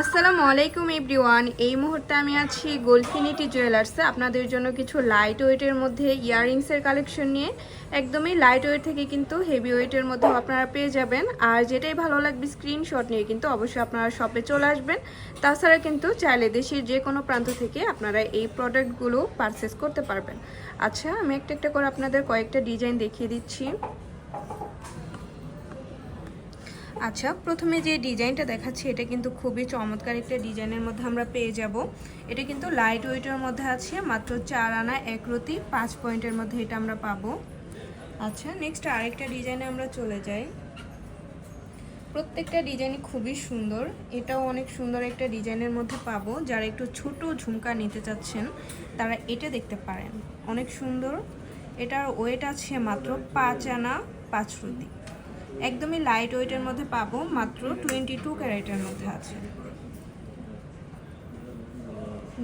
আসসালামু আলাইকুম এভরিওয়ান। এই মুহূর্তে আমি আছি গোলফিনিটি জুয়েলার্সে। আপনাদের জন্য কিছু লাইট ওয়েটের মধ্যে ইয়াররিংসের কালেকশন নিয়ে। একদমই লাইট ওয়েট থেকে কিন্তু হেভি ওয়েটের মধ্যেও আপনারা পেয়ে যাবেন। আর যেটাই ভালো লাগবে স্ক্রিনশট নিয়ে কিন্তু অবশ্যই আপনারা শপে চলে আসবেন। তাছাড়া কিন্তু চাইলে দেশের যে কোনো প্রান্ত থেকে আপনারা এই প্রোডাক্টগুলো পারচেস করতে পারবেন। আচ্ছা আমি একটা একটা করে আপনাদের কয়েকটা ডিজাইন দেখিয়ে দিচ্ছি। আচ্ছা প্রথমে যে ডিজাইনটা দেখাচ্ছি, এটা কিন্তু খুবই চমৎকার একটা ডিজাইনের মধ্যে আমরা পেয়ে যাব। এটা কিন্তু লাইট ওয়েটের মধ্যে আছে, মাত্র চার আনা, এক রতি, পাঁচ পয়েন্টের মধ্যে এটা আমরা পাবো। আচ্ছা নেক্সট আরেকটা ডিজাইনে আমরা চলে যাই। প্রত্যেকটা ডিজাইনই খুবই সুন্দর। এটাও অনেক সুন্দর একটা ডিজাইনের মধ্যে পাবো। যারা একটু ছোট ঝুমকা নিতে চাচ্ছেন, তারা এটা দেখতে পারেন। অনেক সুন্দর। এটার ওয়েট আছে মাত্র পাঁচ আনা, পাঁচ রুটি একদমই লাইট ওয়েটের মধ্যে পাবো, মাত্র টোয়েন্টি টু ক্যারেটের মধ্যে আছে।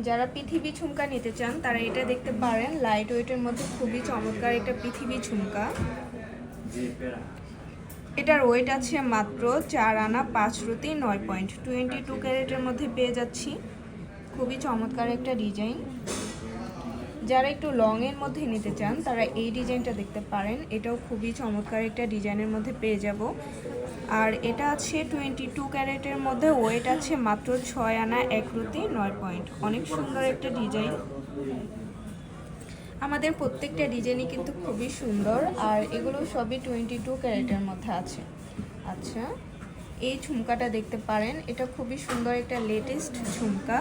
যারা পৃথিবী ঝুমকা নিতে চান, তারা এটা দেখতে পারেন লাইট ওয়েটের মধ্যে খুবই চমৎকার একটা পৃথিবী ঝুমকা। এটার ওয়েট আছে মাত্র চার আনা পাঁচ রুতি নয় পয়েন্ট টোয়েন্টি টু ক্যারেটের মধ্যে পেয়ে যাচ্ছি। খুবই চমৎকার একটা ডিজাইন যারা একটু লং এর মধ্যে নিতে চান, তারা এই ডিজাইনটা দেখতে পারেন। এটাও খুবই চমৎকার একটা ডিজাইনের মধ্যে পেয়ে যাব। আর এটা আছে টোয়েন্টি টু ক্যারেটের মধ্যে ওয়েট আছে মাত্র ছয় আনা, এক রুতি নয় পয়েন্ট। অনেক সুন্দর একটা ডিজাইন। আমাদের প্রত্যেকটা ডিজাইনই কিন্তু খুবই সুন্দর, আর এগুলো সবই টোয়েন্টি টু ক্যারেটের মধ্যে আছে। আচ্ছা এই ঝুমকাটা দেখতে পারেন। এটা খুবই সুন্দর একটা লেটেস্ট ঝুমকা।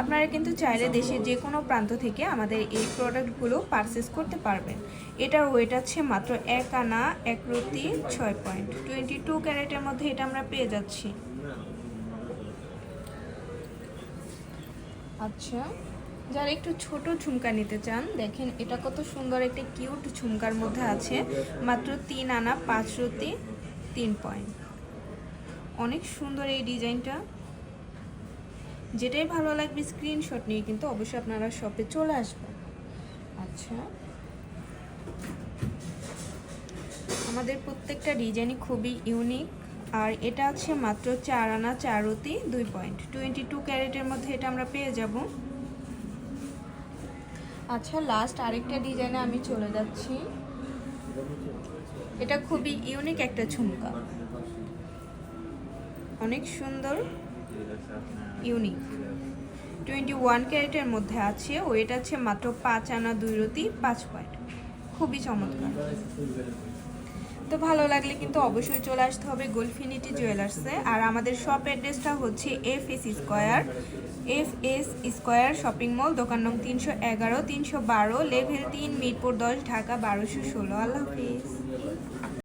আপনারা কিন্তু চাইলে দেশের যে কোনো প্রান্ত থেকে আমাদের এই প্রোডাক্টগুলো পারচেস করতে পারবেন। এটার ওয়েট আছে মাত্র এক আনা, এক রতি ছয় পয়েন্ট টোয়েন্টি টু ক্যারেটের মধ্যে এটা আমরা পেয়ে যাচ্ছি। আচ্ছা যারা একটু ছোট ঝুমকা নিতে চান, দেখেন এটা কত সুন্দর একটা কিউট ঝুমকার মধ্যে আছে। মাত্র তিন আনা, পাঁচ রতি তিন পয়েন্ট অনেক সুন্দর এই ডিজাইনটা। যেটাই ভালো লাগবে স্ক্রিনশট নিয়ে কিন্তু অবশ্যই আপনারা শপে চলে আসবেন। আচ্ছা। আমাদের প্রত্যেকটা ডিজাইনই খুবই ইউনিক আর এটা আছে মাত্র চার আনা চারতি, দুই পয়েন্ট টোয়েন্টি টু ক্যারেটের মধ্যে এটা আমরা পেয়ে যাব। আচ্ছা লাস্ট আরেকটা ডিজাইনে আমি চলে যাচ্ছি। এটা খুবই ইউনিক একটা ঝুমকা। অনেক সুন্দর। ইউনিক টোয়েন্টি ওয়ান ক্যারেটের মধ্যে আছে ওয়েট আছে মাত্র পাঁচ আনা দুই রতি, পাঁচ পয়েন্ট। খুবই চমৎকার। তো ভালো লাগলে কিন্তু অবশ্যই চলে আসতে হবে গোলফিনিটি জুয়েলার্সে আর আমাদের শপ অ্যাড্রেসটা হচ্ছে F S square F S square shopping mall দোকান নং তিনশো এগারো, তিনশো বারো লেভেল তিন, মিরপুর দশ, ঢাকা বারোশো ষোলো। আল্লাহ হাফিজ।